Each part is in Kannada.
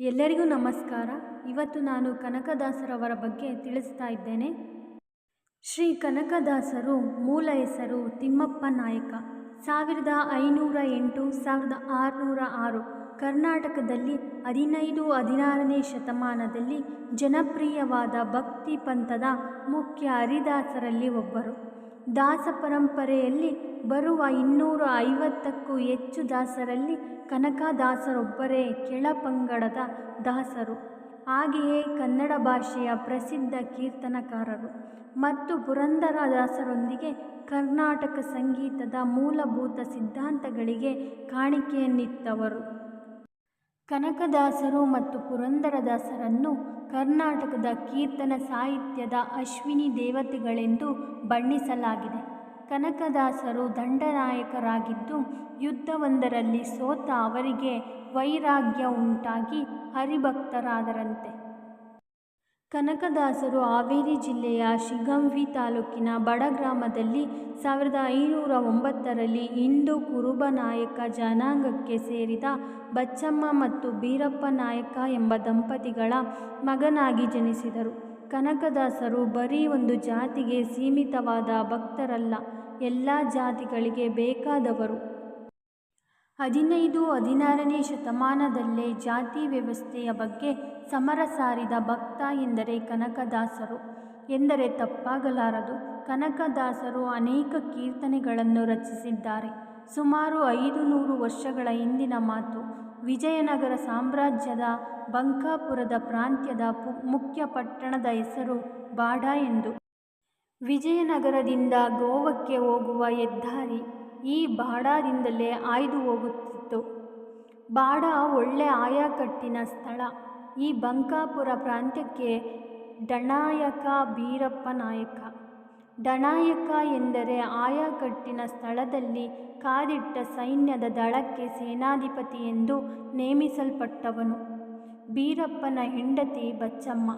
ಎಲ್ಲರಿಗೂ ನಮಸ್ಕಾರ. ಇವತ್ತು ನಾನು ಕನಕದಾಸರವರ ಬಗ್ಗೆ ತಿಳಿಸ್ತಾ ಇದ್ದೇನೆ. ಶ್ರೀ ಕನಕದಾಸರು ಮೂಲ ಹೆಸರು ತಿಮ್ಮಪ್ಪ ನಾಯಕ. ಸಾವಿರದ ಐನೂರ ಎಂಟು, ಸಾವಿರದ ಆರುನೂರ ಆರು ಕರ್ನಾಟಕದಲ್ಲಿ ಹದಿನೈದು, ಹದಿನಾರನೇ ಶತಮಾನದಲ್ಲಿ ಜನಪ್ರಿಯವಾದ ಭಕ್ತಿ ಪಂಥದ ಮುಖ್ಯ ಹರಿದಾಸರಲ್ಲಿ ಒಬ್ಬರು. ದಾಸ ಪರಂಪರೆಯಲ್ಲಿ ಬರುವ ಇನ್ನೂರ ಐವತ್ತಕ್ಕೂ ಹೆಚ್ಚು ದಾಸರಲ್ಲಿ ಕನಕದಾಸರೊಬ್ಬರೇ ಕೆಳಪಂಗಡದ ದಾಸರು. ಹಾಗೆಯೇ ಕನ್ನಡ ಭಾಷೆಯ ಪ್ರಸಿದ್ಧ ಕೀರ್ತನಕಾರರು ಮತ್ತು ಪುರಂದರದಾಸರೊಂದಿಗೆ ಕರ್ನಾಟಕ ಸಂಗೀತದ ಮೂಲಭೂತ ಸಿದ್ಧಾಂತಗಳಿಗೆ ಕಾಣಿಕೆಯನ್ನಿತ್ತವರು. ಕನಕದಾಸರು ಮತ್ತು ಪುರಂದರದಾಸರನ್ನು ಕರ್ನಾಟಕದ ಕೀರ್ತನ ಸಾಹಿತ್ಯದ ಅಶ್ವಿನಿ ದೇವತೆಗಳೆಂದು ಬಣ್ಣಿಸಲಾಗಿದೆ. ಕನಕದಾಸರು ದಂಡನಾಯಕರಾಗಿದ್ದು, ಯುದ್ಧವೊಂದರಲ್ಲಿ ಸೋತ ಅವರಿಗೆ ವೈರಾಗ್ಯ ಉಂಟಾಗಿ ಹರಿಭಕ್ತರಾದರಂತೆ. ಕನಕದಾಸರು ಹಾವೇರಿ ಜಿಲ್ಲೆಯ ಶಿಗಂವಿ ತಾಲೂಕಿನ ಬಡ ಗ್ರಾಮದಲ್ಲಿ ಸಾವಿರದ ಐನೂರ ಒಂಬತ್ತರಲ್ಲಿ ಹಿಂದೂ ಕುರುಬ ನಾಯಕ ಜನಾಂಗಕ್ಕೆ ಸೇರಿದ ಬಚ್ಚಮ್ಮ ಮತ್ತು ಬೀರಪ್ಪ ನಾಯಕ ಎಂಬ ದಂಪತಿಗಳ ಮಗನಾಗಿ ಜನಿಸಿದರು. ಕನಕದಾಸರು ಬರೀ ಒಂದು ಜಾತಿಗೆ ಸೀಮಿತವಾದ ಭಕ್ತರಲ್ಲ, ಎಲ್ಲ ಜಾತಿಗಳಿಗೆ ಬೇಕಾದವರು. ಹದಿನೈದು, ಹದಿನಾರನೇ ಶತಮಾನದಲ್ಲೇ ಜಾತಿ ವ್ಯವಸ್ಥೆಯ ಬಗ್ಗೆ ಸಮರ ಸಾರಿದ ಭಕ್ತ ಎಂದರೆ ಕನಕದಾಸರು. ಎಂದರೆ ತಪ್ಪಾಗಲಾರದು. ಕನಕದಾಸರು ಅನೇಕ ಕೀರ್ತನೆಗಳನ್ನು ರಚಿಸಿದ್ದಾರೆ. ಸುಮಾರು ಐದು ನೂರು ವರ್ಷಗಳ ಹಿಂದಿನ ಮಾತು. ವಿಜಯನಗರ ಸಾಮ್ರಾಜ್ಯದ ಬಂಕಾಪುರದ ಪ್ರಾಂತ್ಯದ ಮುಖ್ಯ ಪಟ್ಟಣದ ಹೆಸರು ಬಾಡ ಎಂದು. ವಿಜಯನಗರದಿಂದ ಗೋವಕ್ಕೆ ಹೋಗುವ ಹೆದ್ದಾರಿ. ಈ ಬಾಡಾದಿಂದಲೇ ಆಯ್ದು ಹೋಗುತ್ತಿತ್ತು. ಬಾಡ ಒಳ್ಳೆ ಆಯಕಟ್ಟಿನ ಸ್ಥಳ. ಈ ಬಂಕಾಪುರ ಪ್ರಾಂತ್ಯಕ್ಕೆ ಡಣಾಯಕ ಬೀರಪ್ಪ ನಾಯಕ. ಡಣಾಯಕ ಎಂದರೆ ಆಯಕಟ್ಟಿನ ಸ್ಥಳದಲ್ಲಿ ಕಾದಿಟ್ಟ ಸೈನ್ಯದ ದಳಕ್ಕೆ ಸೇನಾಧಿಪತಿ ಎಂದು ನೇಮಿಸಲ್ಪಟ್ಟವನು. ಬೀರಪ್ಪನ ಹೆಂಡತಿ ಬಚ್ಚಮ್ಮ.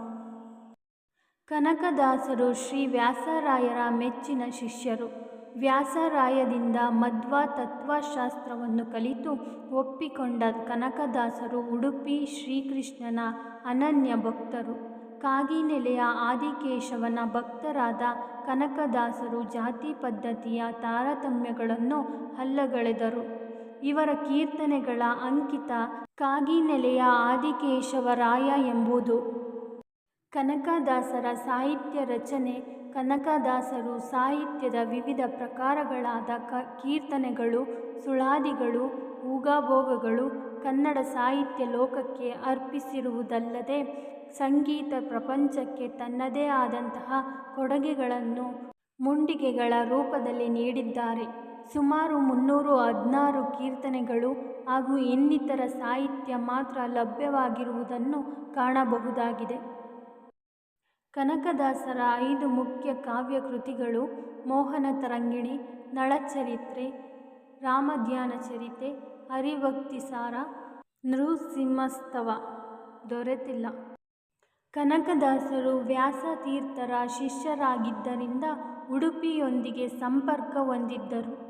ಕನಕದಾಸರು ಶ್ರೀ ವ್ಯಾಸರಾಯರ ಮೆಚ್ಚಿನ ಶಿಷ್ಯರು. ವ್ಯಾಸರಾಯದಿಂದ ಮಧ್ವ ತತ್ವಶಾಸ್ತ್ರವನ್ನು ಕಲಿತು ಒಪ್ಪಿಕೊಂಡ ಕನಕದಾಸರು ಉಡುಪಿ ಶ್ರೀಕೃಷ್ಣನ ಅನನ್ಯ ಭಕ್ತರು. ಕಾಗಿನೆಲೆಯ ಆದಿಕೇಶವನ ಭಕ್ತರಾದ ಕನಕದಾಸರು ಜಾತಿ ಪದ್ಧತಿಯ ತಾರತಮ್ಯಗಳನ್ನು ಹಲ್ಲಗಳೆದರು ಇವರ ಕೀರ್ತನೆಗಳ ಅಂಕಿತ ಕಾಗಿನೆಲೆಯ ಆದಿಕೇಶವರಾಯ ಎಂಬುದು. ಕನಕದಾಸರ ಸಾಹಿತ್ಯ ರಚನೆ, ಕನಕದಾಸರು ಸಾಹಿತ್ಯದ ವಿವಿಧ ಪ್ರಕಾರಗಳಾದ ಕ, ಕೀರ್ತನೆಗಳು, ಸುಳಾದಿಗಳು, ಊಗಾಭೋಗಗಳು ಕನ್ನಡ ಸಾಹಿತ್ಯ ಲೋಕಕ್ಕೆ ಅರ್ಪಿಸಿರುವುದಲ್ಲದೆ ಸಂಗೀತ ಪ್ರಪಂಚಕ್ಕೆ ತನ್ನದೇ ಆದಂತಹ ಕೊಡುಗೆಗಳನ್ನು ಮುಂಡಿಗೆಗಳ ರೂಪದಲ್ಲಿ ನೀಡಿದ್ದಾರೆ. ಸುಮಾರು ಮುನ್ನೂರು ಹದಿನಾರು ಕೀರ್ತನೆಗಳು ಹಾಗೂ ಇನ್ನಿತರ ಸಾಹಿತ್ಯ ಮಾತ್ರ ಲಭ್ಯವಾಗಿರುವುದನ್ನು ಕಾಣಬಹುದಾಗಿದೆ. ಕನಕದಾಸರ ಐದು ಮುಖ್ಯ ಕಾವ್ಯ ಕೃತಿಗಳು ಮೋಹನ ತರಂಗಿಣಿ, ನಳಚರಿತ್ರೆ, ರಾಮಧ್ಯಾನ ಚರಿತೆ ಹರಿಭಕ್ತಿಸಾರ ನೃಸಿಂಹಸ್ತವ ದೊರೆತಿಲ್ಲ. ಕನಕದಾಸರು ವ್ಯಾಸತೀರ್ಥರ ಶಿಷ್ಯರಾಗಿದ್ದರಿಂದ ಉಡುಪಿಯೊಂದಿಗೆ ಸಂಪರ್ಕ ಹೊಂದಿದ್ದರು.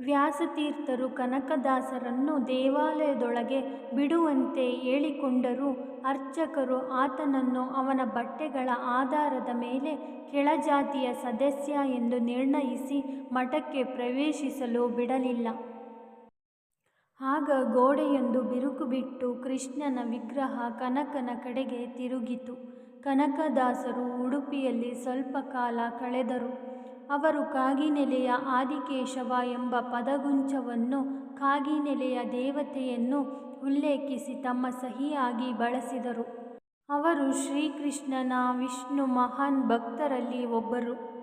ವ್ಯಾಸತೀರ್ಥರು ಕನಕದಾಸರನ್ನು ದೇವಾಲಯದೊಳಗೆ ಬಿಡುವಂತೆ ಹೇಳಿಕೊಂಡರೂ ಅರ್ಚಕರು ಆತನನ್ನು ಅವನ ಬಟ್ಟೆಗಳ ಆಧಾರದ ಮೇಲೆ ಕೆಳಜಾತಿಯ ಸದಸ್ಯ ಎಂದು ನಿರ್ಣಯಿಸಿ ಮಠಕ್ಕೆ ಪ್ರವೇಶಿಸಲು ಬಿಡಲಿಲ್ಲ. ಆಗ ಗೋಡೆಯೊಂದು ಬಿರುಕು ಬಿಟ್ಟು ಕೃಷ್ಣನ ವಿಗ್ರಹ ಕನಕನ ಕಡೆಗೆ ತಿರುಗಿತು. ಕನಕದಾಸರು ಉಡುಪಿಯಲ್ಲಿ ಸ್ವಲ್ಪ ಕಾಲ ಕಳೆದರು. ಅವರು ಕಾಗಿನೆಲೆಯ ಆದಿಕೇಶವ ಎಂಬ ಪದಗುಂಚವನ್ನು ಕಾಗಿನೆಲೆಯ ದೇವತೆಯನ್ನು ಉಲ್ಲೇಖಿಸಿ ತಮ್ಮ ಸಹಿಯಾಗಿ ಬಳಸಿದರು. ಅವರು ಶ್ರೀಕೃಷ್ಣನ ವಿಷ್ಣು ಮಹಾನ್ ಭಕ್ತರಲ್ಲಿ ಒಬ್ಬರು.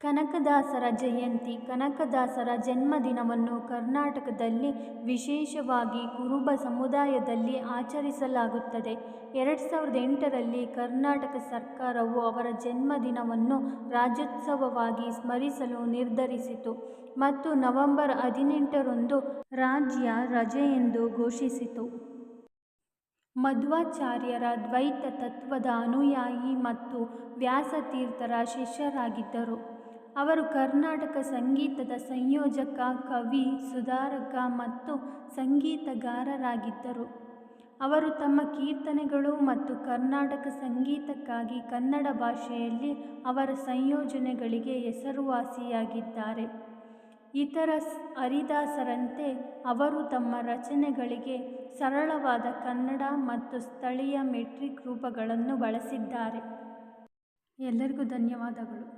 ಕನಕದಾಸರ ಜಯಂತಿ, ಕನಕದಾಸರ ಜನ್ಮದಿನವನ್ನು ಕರ್ನಾಟಕದಲ್ಲಿ ವಿಶೇಷವಾಗಿ ಕುರುಬ ಸಮುದಾಯದಲ್ಲಿ ಆಚರಿಸಲಾಗುತ್ತದೆ. ಎರಡು ಸಾವಿರದ ಎಂಟರಲ್ಲಿ ಕರ್ನಾಟಕ ಸರ್ಕಾರವು ಅವರ ಜನ್ಮದಿನವನ್ನು ರಾಜ್ಯೋತ್ಸವವಾಗಿ ಸ್ಮರಿಸಲು ನಿರ್ಧರಿಸಿತು ಮತ್ತು ನವೆಂಬರ್ ಹದಿನೆಂಟರಂದು ರಾಜ್ಯ ರಜೆಯೆಂದು ಘೋಷಿಸಿತು. ಮಧ್ವಾಚಾರ್ಯರ ದ್ವೈತ ತತ್ವದ ಅನುಯಾಯಿ ಮತ್ತು ವ್ಯಾಸತೀರ್ಥರ ಶಿಷ್ಯರಾಗಿದ್ದರು. ಅವರು ಕರ್ನಾಟಕ ಸಂಗೀತದ ಸಂಯೋಜಕ, ಕವಿ, ಸುಧಾರಕ ಮತ್ತು ಸಂಗೀತಗಾರರಾಗಿದ್ದರು. ಅವರು ತಮ್ಮ ಕೀರ್ತನೆಗಳು ಮತ್ತು ಕರ್ನಾಟಕ ಸಂಗೀತಕ್ಕಾಗಿ ಕನ್ನಡ ಭಾಷೆಯಲ್ಲಿ ಅವರ ಸಂಯೋಜನೆಗಳಿಗೆ ಹೆಸರುವಾಸಿಯಾಗಿದ್ದಾರೆ. ಇತರ ಹರಿದಾಸರಂತೆ ಅವರು ತಮ್ಮ ರಚನೆಗಳಿಗೆ ಸರಳವಾದ ಕನ್ನಡ ಮತ್ತು ಸ್ಥಳೀಯ ಮೆಟ್ರಿಕ್ ರೂಪಗಳನ್ನು ಬಳಸಿದ್ದಾರೆ. ಎಲ್ಲರಿಗೂ ಧನ್ಯವಾದಗಳು.